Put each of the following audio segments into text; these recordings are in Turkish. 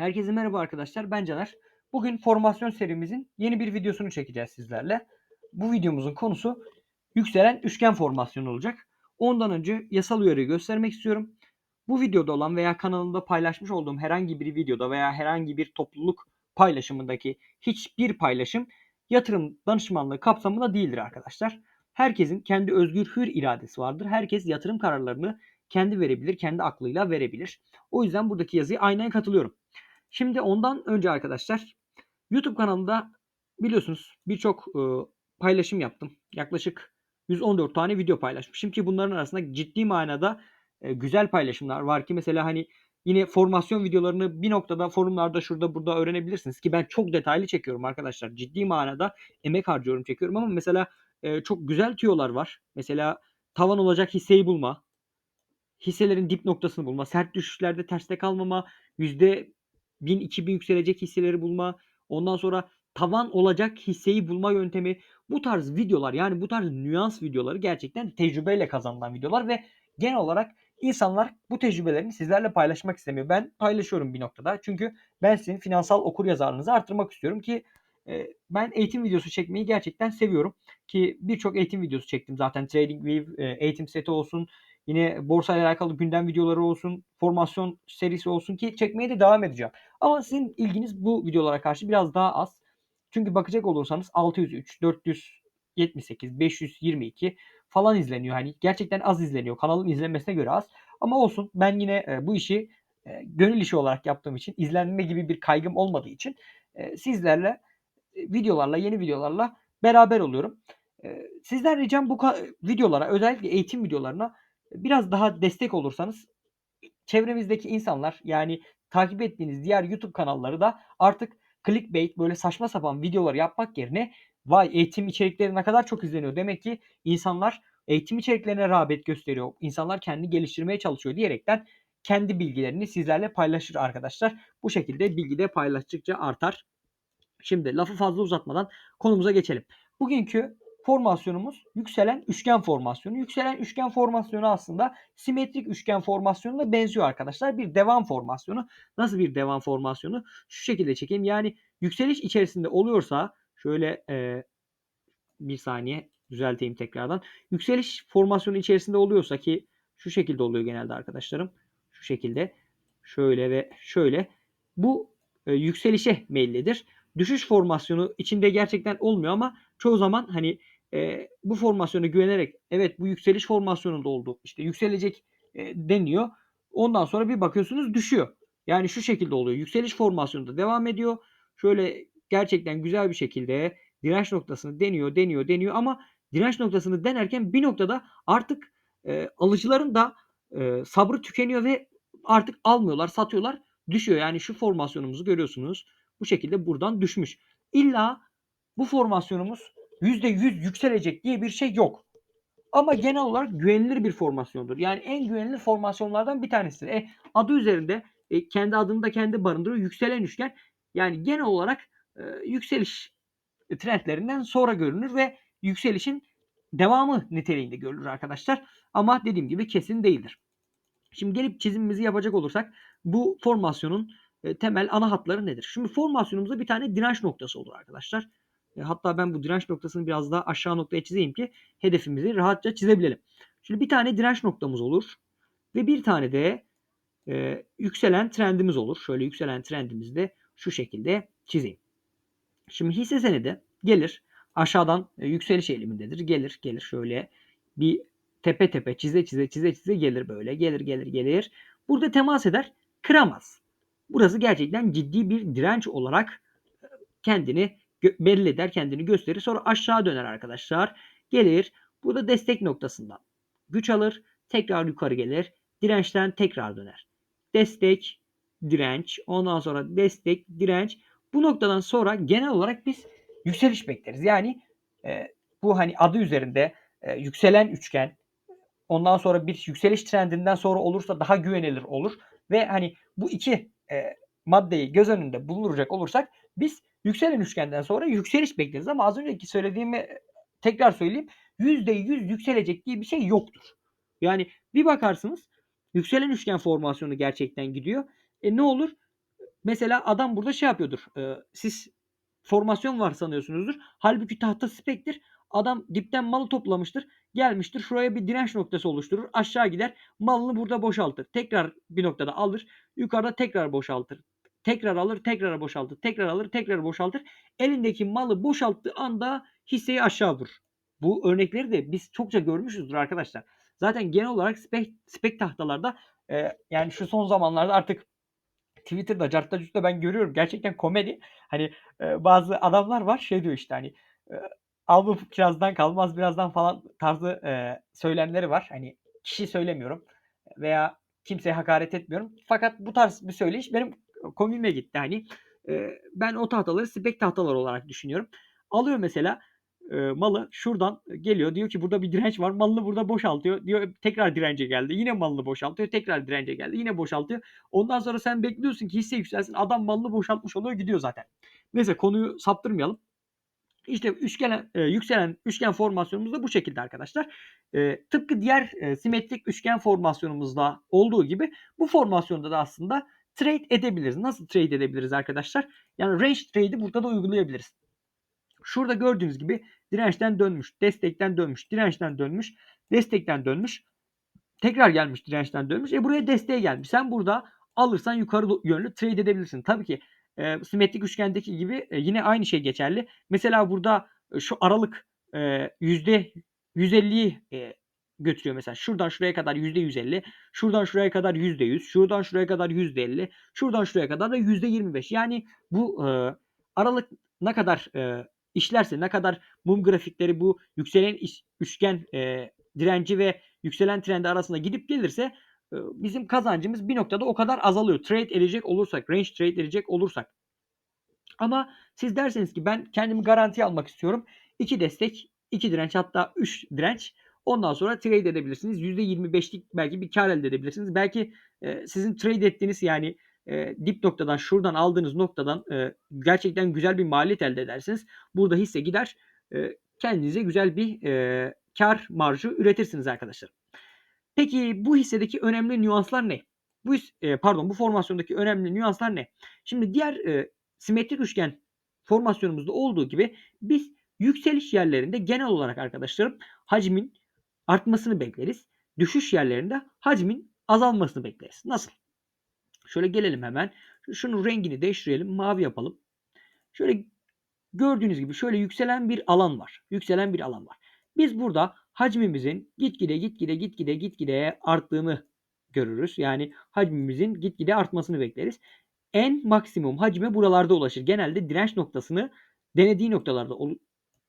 Herkese merhaba arkadaşlar. Ben Caner. Bugün formasyon serimizin yeni bir videosunu çekeceğiz sizlerle. Bu videomuzun konusu yükselen üçgen formasyonu olacak. Ondan önce yasal uyarıyı göstermek istiyorum. Bu videoda olan veya kanalımda paylaşmış olduğum herhangi bir videoda veya herhangi bir topluluk paylaşımındaki hiçbir paylaşım yatırım danışmanlığı kapsamında değildir arkadaşlar. Herkesin kendi özgür hür iradesi vardır. Herkes yatırım kararlarını kendi verebilir, kendi aklıyla verebilir. O yüzden buradaki yazıyı aynen katılıyorum. Şimdi ondan önce arkadaşlar YouTube kanalımda biliyorsunuz birçok e, paylaşım yaptım. Yaklaşık 114 tane video paylaşmışım ki bunların arasında ciddi manada e, güzel paylaşımlar var ki mesela hani yine formasyon videolarını bir noktada forumlarda şurada burada öğrenebilirsiniz ki ben çok detaylı çekiyorum arkadaşlar. Ciddi manada emek harcıyorum çekiyorum ama mesela e, çok güzel tüyolar var. Mesela tavan olacak hisseyi bulma, hisselerin dip noktasını bulma, sert düşüşlerde terste kalmama, yüzde 1000 2000 yükselecek hisseleri bulma, ondan sonra tavan olacak hisseyi bulma yöntemi. Bu tarz videolar yani bu tarz nüans videoları gerçekten tecrübeyle kazanılan videolar ve genel olarak insanlar bu tecrübelerini sizlerle paylaşmak istemiyor. Ben paylaşıyorum bir noktada. Çünkü ben sizin finansal okur yazarlığınızı arttırmak istiyorum ki e, ben eğitim videosu çekmeyi gerçekten seviyorum. Ki birçok eğitim videosu çektim zaten. TradingView e, eğitim seti olsun, Yine borsa ile alakalı gündem videoları olsun, formasyon serisi olsun ki çekmeye de devam edeceğim. Ama sizin ilginiz bu videolara karşı biraz daha az. Çünkü bakacak olursanız 603, 478, 522 falan izleniyor. Hani gerçekten az izleniyor. Kanalın izlenmesine göre az. Ama olsun ben yine e, bu işi e, gönül işi olarak yaptığım için izlenme gibi bir kaygım olmadığı için e, sizlerle videolarla yeni videolarla beraber oluyorum. Sizden ricam bu videolara özellikle eğitim videolarına biraz daha destek olursanız çevremizdeki insanlar yani takip ettiğiniz diğer YouTube kanalları da artık clickbait böyle saçma sapan videolar yapmak yerine vay eğitim içerikleri ne kadar çok izleniyor. Demek ki insanlar eğitim içeriklerine rağbet gösteriyor. İnsanlar kendini geliştirmeye çalışıyor diyerekten kendi bilgilerini sizlerle paylaşır arkadaşlar. Bu şekilde bilgi de paylaştıkça artar. Şimdi lafı fazla uzatmadan konumuza geçelim. Bugünkü formasyonumuz yükselen üçgen formasyonu. Yükselen üçgen formasyonu aslında simetrik üçgen formasyonuna benziyor arkadaşlar. Bir devam formasyonu. Nasıl bir devam formasyonu? Şu şekilde çekeyim. Yani yükseliş içerisinde oluyorsa şöyle e, bir saniye düzelteyim tekrardan. Yükseliş formasyonu içerisinde oluyorsa ki şu şekilde oluyor genelde arkadaşlarım. Şu şekilde şöyle ve şöyle. Bu e, yükselişe meyillidir. Düşüş formasyonu içinde gerçekten olmuyor ama çoğu zaman hani e, bu formasyona güvenerek evet bu yükseliş formasyonunda oldu. İşte yükselecek e, deniyor. Ondan sonra bir bakıyorsunuz düşüyor. Yani şu şekilde oluyor. Yükseliş formasyonunda devam ediyor. Şöyle gerçekten güzel bir şekilde direnç noktasını deniyor, deniyor, deniyor ama direnç noktasını denerken bir noktada artık e, alıcıların da e, sabrı tükeniyor ve artık almıyorlar, satıyorlar, düşüyor. Yani şu formasyonumuzu görüyorsunuz. Bu şekilde buradan düşmüş. İlla bu formasyonumuz %100 yükselecek diye bir şey yok. Ama genel olarak güvenilir bir formasyondur. Yani en güvenilir formasyonlardan bir tanesidir. E, adı üzerinde e, kendi adını da kendi barındırıyor. Yükselen üçgen. Yani genel olarak e, yükseliş trendlerinden sonra görünür ve yükselişin devamı niteliğinde görülür arkadaşlar. Ama dediğim gibi kesin değildir. Şimdi gelip çizimimizi yapacak olursak bu formasyonun e, temel ana hatları nedir? Şimdi formasyonumuzda bir tane direnç noktası olur arkadaşlar. E, hatta ben bu direnç noktasını biraz daha aşağı noktaya çizeyim ki hedefimizi rahatça çizebilelim. Şimdi bir tane direnç noktamız olur ve bir tane de e, yükselen trendimiz olur. Şöyle yükselen trendimizi de şu şekilde çizeyim. Şimdi hisse senedi gelir aşağıdan e, yükseliş eğilimindedir. Gelir gelir şöyle bir tepe tepe çize çize çize çize gelir böyle. Gelir gelir gelir. Burada temas eder kıramaz. Burası gerçekten ciddi bir direnç olarak e, kendini belli eder, kendini gösterir. Sonra aşağı döner arkadaşlar. Gelir. Burada destek noktasından güç alır. Tekrar yukarı gelir. Dirençten tekrar döner. Destek, direnç. Ondan sonra destek, direnç. Bu noktadan sonra genel olarak biz yükseliş bekleriz. Yani e, bu hani adı üzerinde e, yükselen üçgen ondan sonra bir yükseliş trendinden sonra olursa daha güvenilir olur. Ve hani bu iki e, maddeyi göz önünde bulunduracak olursak biz yükselen üçgenden sonra yükseliş bekleriz ama az önceki söylediğimi tekrar söyleyeyim. %100 yükselecek diye bir şey yoktur. Yani bir bakarsınız yükselen üçgen formasyonu gerçekten gidiyor. E ne olur? mesela adam burada şey yapıyordur. E, siz formasyon var sanıyorsunuzdur. Halbuki tahta spektir. Adam dipten malı toplamıştır. Gelmiştir şuraya bir direnç noktası oluşturur. Aşağı gider. Malını burada boşaltır. Tekrar bir noktada alır. Yukarıda tekrar boşaltır. Tekrar alır, tekrar boşaltır. Tekrar alır, tekrar boşaltır. Elindeki malı boşalttığı anda hisseyi aşağı vurur. Bu örnekleri de biz çokça görmüşüzdür arkadaşlar. Zaten genel olarak spek, spek tahtalarda e, yani şu son zamanlarda artık Twitter'da, cartta curtta ben görüyorum. Gerçekten komedi. Hani e, bazı adamlar var şey diyor işte hani e, al bu kirazdan kalmaz birazdan falan tarzı e, söylemleri var. Hani kişi söylemiyorum veya kimseye hakaret etmiyorum. Fakat bu tarz bir söyleyiş benim komiğime gitti. Hani e, ben o tahtaları spek tahtalar olarak düşünüyorum. Alıyor mesela e, malı şuradan geliyor. Diyor ki burada bir direnç var. Malını burada boşaltıyor. Diyor tekrar dirence geldi. Yine malını boşaltıyor. Tekrar dirence geldi. Yine boşaltıyor. Ondan sonra sen bekliyorsun ki hisse yükselsin. Adam malını boşaltmış oluyor gidiyor zaten. Neyse konuyu saptırmayalım. İşte üçgen e, yükselen üçgen formasyonumuz da bu şekilde arkadaşlar. E, tıpkı diğer e, simetrik üçgen formasyonumuzda olduğu gibi bu formasyonda da aslında trade edebiliriz. Nasıl trade edebiliriz arkadaşlar? Yani range trade'i burada da uygulayabiliriz. Şurada gördüğünüz gibi dirençten dönmüş, destekten dönmüş, dirençten dönmüş, destekten dönmüş. Tekrar gelmiş dirençten dönmüş. E buraya desteğe gelmiş. Sen burada alırsan yukarı yönlü trade edebilirsin. Tabii ki e, simetrik üçgendeki gibi e, yine aynı şey geçerli. Mesela burada e, şu aralık e, yüzde 150'yi e, götürüyor mesela. Şuradan şuraya kadar %150, şuradan şuraya kadar %100, şuradan şuraya kadar %50, şuradan şuraya kadar da %25. Yani bu e, aralık ne kadar e, işlerse, ne kadar mum grafikleri bu yükselen üçgen e, direnci ve yükselen trendi arasında gidip gelirse e, bizim kazancımız bir noktada o kadar azalıyor. Trade edecek olursak, range trade edecek olursak. Ama siz derseniz ki ben kendimi garantiye almak istiyorum. 2 destek, 2 direnç hatta 3 direnç. Ondan sonra trade edebilirsiniz. %25'lik belki bir kar elde edebilirsiniz. Belki e, sizin trade ettiğiniz yani e, dip noktadan şuradan aldığınız noktadan e, gerçekten güzel bir maliyet elde edersiniz. Burada hisse gider e, kendinize güzel bir e, kar marjı üretirsiniz arkadaşlar. Peki bu hissedeki önemli nüanslar ne? Bu e, pardon bu formasyondaki önemli nüanslar ne? Şimdi diğer e, simetrik üçgen formasyonumuzda olduğu gibi biz yükseliş yerlerinde genel olarak arkadaşlarım hacmin artmasını bekleriz. Düşüş yerlerinde hacmin azalmasını bekleriz. Nasıl? Şöyle gelelim hemen. Şunun rengini değiştirelim. Mavi yapalım. Şöyle gördüğünüz gibi şöyle yükselen bir alan var. Yükselen bir alan var. Biz burada hacmimizin gitgide gitgide gitgide gitgide arttığını görürüz. Yani hacmimizin gitgide artmasını bekleriz. En maksimum hacme buralarda ulaşır. Genelde direnç noktasını denediği noktalarda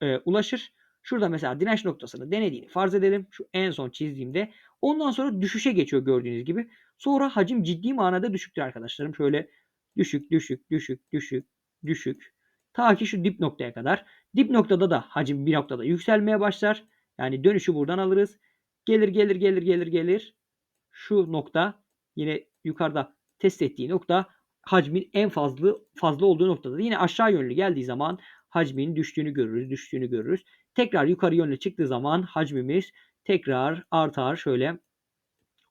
e, ulaşır. Şurada mesela direnç noktasını denediğini farz edelim. Şu en son çizdiğimde. Ondan sonra düşüşe geçiyor gördüğünüz gibi. Sonra hacim ciddi manada düşüktür arkadaşlarım. Şöyle düşük, düşük, düşük, düşük, düşük. Ta ki şu dip noktaya kadar. Dip noktada da hacim bir noktada yükselmeye başlar. Yani dönüşü buradan alırız. Gelir, gelir, gelir, gelir, gelir. Şu nokta yine yukarıda test ettiği nokta hacmin en fazla fazla olduğu noktada. Yine aşağı yönlü geldiği zaman hacmin düştüğünü görürüz, düştüğünü görürüz. Tekrar yukarı yönlü çıktığı zaman hacmimiz tekrar artar şöyle.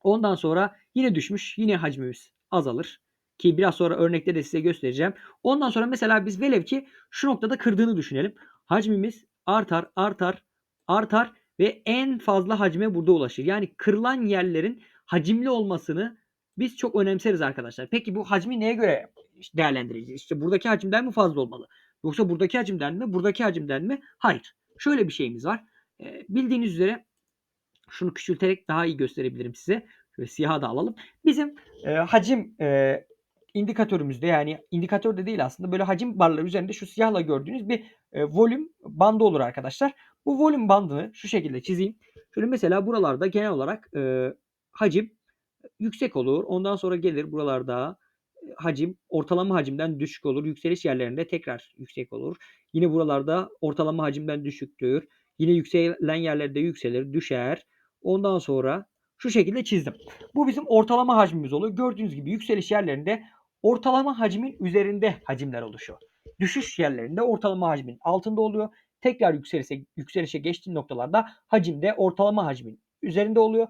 Ondan sonra yine düşmüş, yine hacmimiz azalır. Ki biraz sonra örnekte de size göstereceğim. Ondan sonra mesela biz velev ki şu noktada kırdığını düşünelim. Hacmimiz artar, artar, artar ve en fazla hacme burada ulaşır. Yani kırılan yerlerin hacimli olmasını biz çok önemseriz arkadaşlar. Peki bu hacmi neye göre değerlendireceğiz? İşte buradaki hacimden mi fazla olmalı? Yoksa buradaki hacimden mi? Buradaki hacimden mi? Hayır. Şöyle bir şeyimiz var. E, bildiğiniz üzere şunu küçülterek daha iyi gösterebilirim size. Şöyle siyaha da alalım. Bizim e, hacim e, indikatörümüzde yani indikatör de değil aslında böyle hacim barları üzerinde şu siyahla gördüğünüz bir e, volüm bandı olur arkadaşlar. Bu volüm bandını şu şekilde çizeyim. Şöyle mesela buralarda genel olarak e, hacim yüksek olur. Ondan sonra gelir buralarda hacim ortalama hacimden düşük olur. Yükseliş yerlerinde tekrar yüksek olur. Yine buralarda ortalama hacimden düşüktür. Yine yükselen yerlerde yükselir, düşer. Ondan sonra şu şekilde çizdim. Bu bizim ortalama hacmimiz oluyor. Gördüğünüz gibi yükseliş yerlerinde ortalama hacmin üzerinde hacimler oluşuyor. Düşüş yerlerinde ortalama hacmin altında oluyor. Tekrar yükselişe, yükselişe geçtiği noktalarda hacimde ortalama hacmin üzerinde oluyor.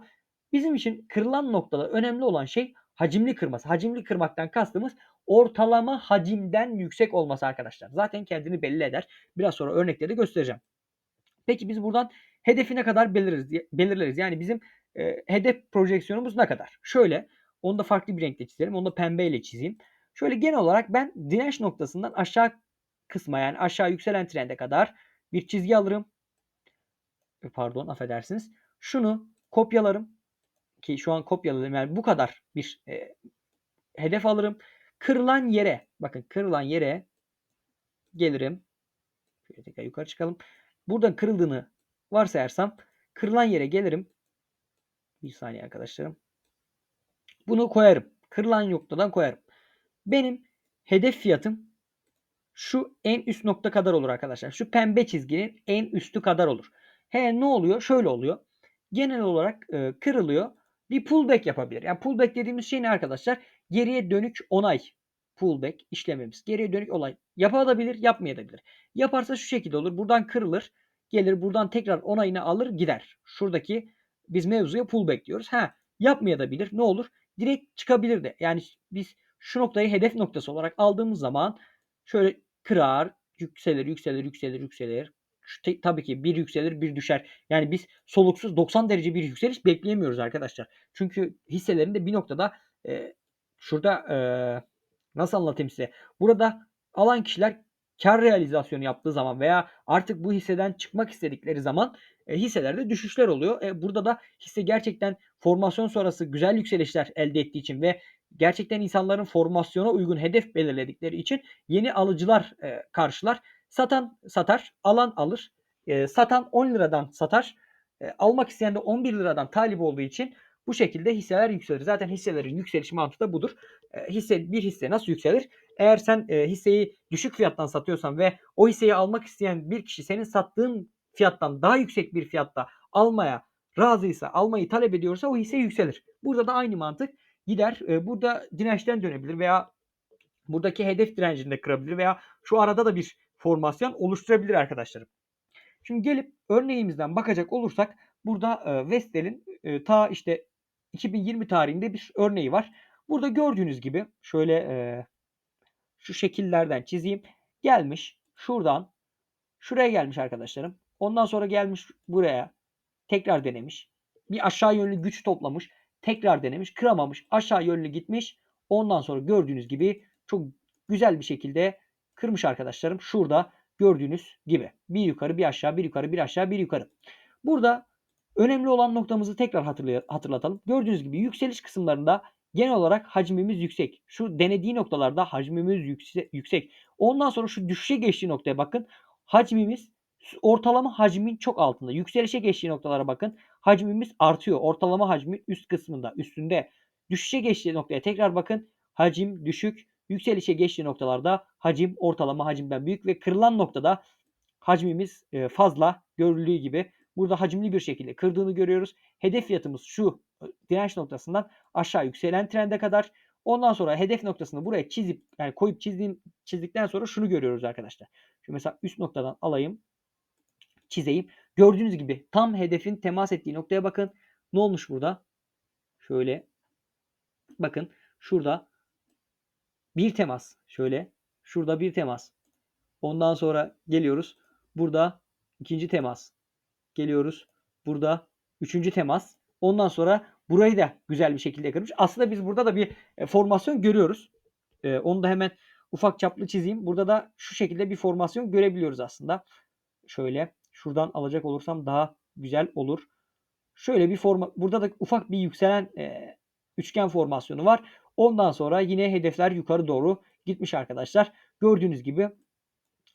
Bizim için kırılan noktada önemli olan şey hacimli kırması. Hacimli kırmaktan kastımız ortalama hacimden yüksek olması arkadaşlar. Zaten kendini belli eder. Biraz sonra örnekleri göstereceğim. Peki biz buradan hedefi ne kadar belirleriz, belirleriz. Yani bizim e, hedef projeksiyonumuz ne kadar? Şöyle onu da farklı bir renkle çizelim. Onu da pembeyle çizeyim. Şöyle genel olarak ben direnç noktasından aşağı kısma yani aşağı yükselen trende kadar bir çizgi alırım. E, pardon affedersiniz. Şunu kopyalarım ki şu an kopyaladım yani bu kadar bir e, hedef alırım. Kırılan yere bakın kırılan yere gelirim. Şöyle tekrar yukarı çıkalım. Buradan kırıldığını varsayarsam kırılan yere gelirim. Bir saniye arkadaşlarım. Bunu koyarım. Kırılan noktadan koyarım. Benim hedef fiyatım şu en üst nokta kadar olur arkadaşlar. Şu pembe çizginin en üstü kadar olur. He ne oluyor? Şöyle oluyor. Genel olarak e, kırılıyor. Bir pullback yapabilir. Yani pullback dediğimiz şey ne arkadaşlar? Geriye dönük onay pullback işlememiz. Geriye dönük olay yapabilir, yapmayabilir. Yaparsa şu şekilde olur. Buradan kırılır. Gelir buradan tekrar onayını alır gider. Şuradaki biz mevzuya pullback diyoruz. Ha yapmayabilir. Ne olur? Direkt çıkabilir de. Yani biz şu noktayı hedef noktası olarak aldığımız zaman şöyle kırar, yükselir, yükselir, yükselir, yükselir. Şu tabii ki bir yükselir, bir düşer. Yani biz soluksuz 90 derece bir yükseliş bekleyemiyoruz arkadaşlar. Çünkü hisselerin de bir noktada e, şurada e, nasıl anlatayım size? Burada alan kişiler kar realizasyonu yaptığı zaman veya artık bu hisseden çıkmak istedikleri zaman e, hisselerde düşüşler oluyor. E, burada da hisse gerçekten formasyon sonrası güzel yükselişler elde ettiği için ve gerçekten insanların formasyona uygun hedef belirledikleri için yeni alıcılar e, karşılar. Satan satar, alan alır. E, satan 10 liradan satar. E, almak isteyen de 11 liradan talip olduğu için bu şekilde hisseler yükselir. Zaten hisselerin yükseliş mantığı da budur. E, hisse bir hisse nasıl yükselir? Eğer sen e, hisseyi düşük fiyattan satıyorsan ve o hisseyi almak isteyen bir kişi senin sattığın fiyattan daha yüksek bir fiyatta almaya razıysa, almayı talep ediyorsa o hisse yükselir. Burada da aynı mantık gider. E, burada dirençten dönebilir veya buradaki hedef direncini de kırabilir veya şu arada da bir formasyon oluşturabilir arkadaşlarım. Şimdi gelip örneğimizden bakacak olursak burada e, Vestel'in e, ta işte 2020 tarihinde bir örneği var. Burada gördüğünüz gibi şöyle e, şu şekillerden çizeyim. Gelmiş şuradan şuraya gelmiş arkadaşlarım. Ondan sonra gelmiş buraya tekrar denemiş. Bir aşağı yönlü güç toplamış. Tekrar denemiş. Kıramamış. Aşağı yönlü gitmiş. Ondan sonra gördüğünüz gibi çok güzel bir şekilde kırmış arkadaşlarım. Şurada gördüğünüz gibi. Bir yukarı bir aşağı bir yukarı bir aşağı bir yukarı. Burada önemli olan noktamızı tekrar hatırlatalım. Gördüğünüz gibi yükseliş kısımlarında genel olarak hacmimiz yüksek. Şu denediği noktalarda hacmimiz yüksek. Ondan sonra şu düşüşe geçtiği noktaya bakın. Hacmimiz ortalama hacmin çok altında. Yükselişe geçtiği noktalara bakın. Hacmimiz artıyor. Ortalama hacmin üst kısmında, üstünde. Düşüşe geçtiği noktaya tekrar bakın. Hacim düşük. Yükselişe geçtiği noktalarda hacim ortalama hacimden büyük ve kırılan noktada hacmimiz e, fazla görüldüğü gibi burada hacimli bir şekilde kırdığını görüyoruz. Hedef fiyatımız şu e, direnç noktasından aşağı yükselen trende kadar. Ondan sonra hedef noktasını buraya çizip yani koyup çizdiğim çizdikten sonra şunu görüyoruz arkadaşlar. Şu mesela üst noktadan alayım çizeyim. Gördüğünüz gibi tam hedefin temas ettiği noktaya bakın. Ne olmuş burada? Şöyle bakın şurada bir temas. Şöyle şurada bir temas. Ondan sonra geliyoruz. Burada ikinci temas. Geliyoruz. Burada üçüncü temas. Ondan sonra burayı da güzel bir şekilde kırmış. Aslında biz burada da bir e, formasyon görüyoruz. Ee, onu da hemen ufak çaplı çizeyim. Burada da şu şekilde bir formasyon görebiliyoruz aslında. Şöyle Şuradan alacak olursam daha güzel olur. Şöyle bir forma burada da ufak bir yükselen e, üçgen formasyonu var. Ondan sonra yine hedefler yukarı doğru gitmiş arkadaşlar. Gördüğünüz gibi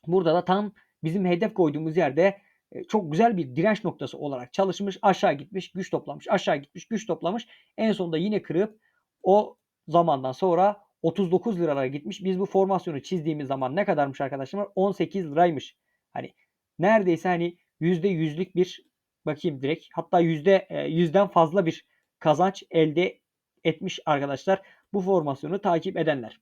burada da tam bizim hedef koyduğumuz yerde e, çok güzel bir direnç noktası olarak çalışmış. Aşağı gitmiş, güç toplamış, aşağı gitmiş, güç toplamış. En sonunda yine kırıp o zamandan sonra 39 liralara gitmiş. Biz bu formasyonu çizdiğimiz zaman ne kadarmış arkadaşlar? 18 liraymış. Hani neredeyse hani yüzde yüzlük bir bakayım direkt hatta yüzde e, yüzden fazla bir kazanç elde etmiş arkadaşlar bu formasyonu takip edenler.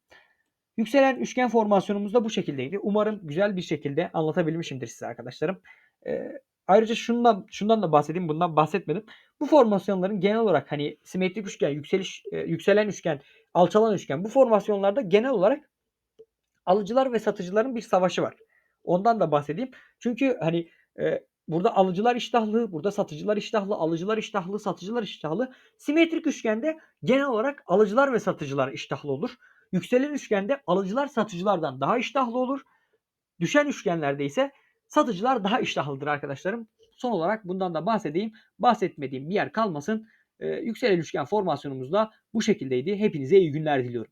Yükselen üçgen formasyonumuz da bu şekildeydi. Umarım güzel bir şekilde anlatabilmişimdir size arkadaşlarım. Ee, ayrıca şundan şundan da bahsedeyim. Bundan bahsetmedim. Bu formasyonların genel olarak hani simetrik üçgen, yükseliş e, yükselen üçgen, alçalan üçgen bu formasyonlarda genel olarak alıcılar ve satıcıların bir savaşı var. Ondan da bahsedeyim. Çünkü hani e, burada alıcılar iştahlı, burada satıcılar iştahlı, alıcılar iştahlı, satıcılar iştahlı. Simetrik üçgende genel olarak alıcılar ve satıcılar iştahlı olur. Yükselen üçgende alıcılar satıcılardan daha iştahlı olur. Düşen üçgenlerde ise satıcılar daha iştahlıdır arkadaşlarım. Son olarak bundan da bahsedeyim. Bahsetmediğim bir yer kalmasın. Ee, yükselen üçgen formasyonumuz da bu şekildeydi. Hepinize iyi günler diliyorum.